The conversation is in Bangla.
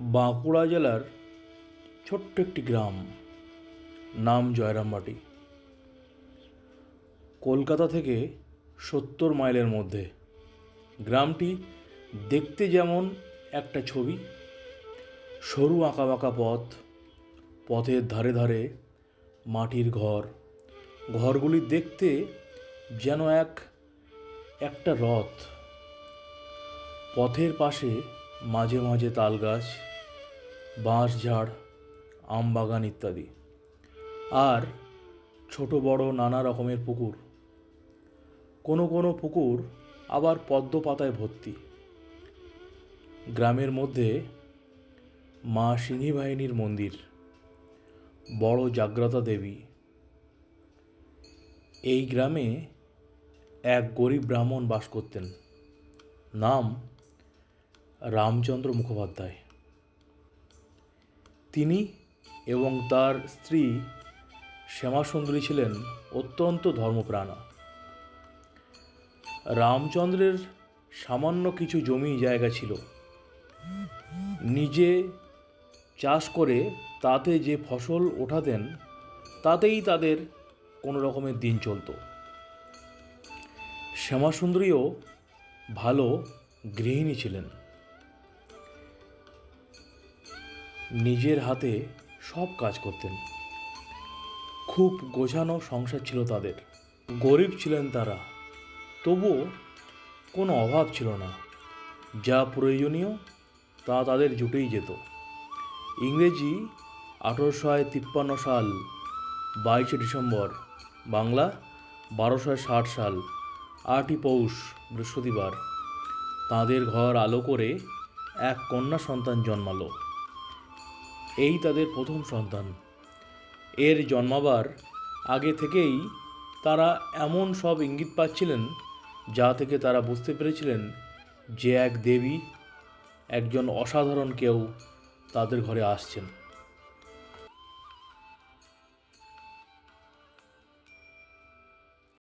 বাঁকুড়া জেলার ছোট্ট একটি গ্রাম, নাম জয়রামবাটি। কলকাতা থেকে সত্তর মাইলের মধ্যে। গ্রামটি দেখতে যেমন একটা ছবি, সরু আঁকা বাঁকা পথ, পথের ধারে ধারে মাটির ঘর, ঘরগুলি দেখতে যেন এক, একটা রথ। পথের পাশে মাঝে মাঝে তাল গাছ বাঁশ ঝাড়, আম বাগান ইত্যাদি। আর ছোট বড় নানা রকমের পুকুর। কোনো কোনো পুকুর আবার পদ্ম পাতায় ভর্তি। গ্রামের মধ্যে মা সিংহী বাহিনীর মন্দির, বড় জাগ্রতা দেবী। এই গ্রামে এক গরিব ব্রাহ্মণ বাস করতেন। নাম রামচন্দ্র মুখোপাধ্যায়। তিনি এবং তার স্ত্রী শ্যামাসুন্দরী ছিলেন অত্যন্ত ধর্মপ্রাণা। রামচন্দ্রের সামান্য কিছু জমি জায়গা ছিল। নিজে চাষ করে তাতে যে ফসল ওঠাতেন, তাতেই তাদের কোনো রকমের দিন চলতো। শ্যামাসুন্দরীও ভালো গৃহিণী ছিলেন। নিজের হাতে সব কাজ করতেন। খুব গোছানো সংসার ছিল তাদের। গরিব ছিলেন তারা। তবুও কোনো অভাব ছিল না। যা প্রয়োজনীয়, তা তাদের জুটেই যেত। ইংরেজি আঠেরোশো তিপ্পান্ন সাল, বাইশে ডিসেম্বর, বাংলা বারোশো ষাট সাল, আটই পৌষ, বৃহস্পতিবার। তাদের ঘর আলো করে এক কন্যা সন্তান জন্মালো। এই তাদের প্রথম সন্তান। এর জন্মাবার আগে থেকেই তারা এমন সব ইঙ্গিত পাচ্ছিলেন, যা থেকে তারা বুঝতে পেরেছিলেন যে এক দেবী, একজন অসাধারণ কেউ তাদের ঘরে আসছেন।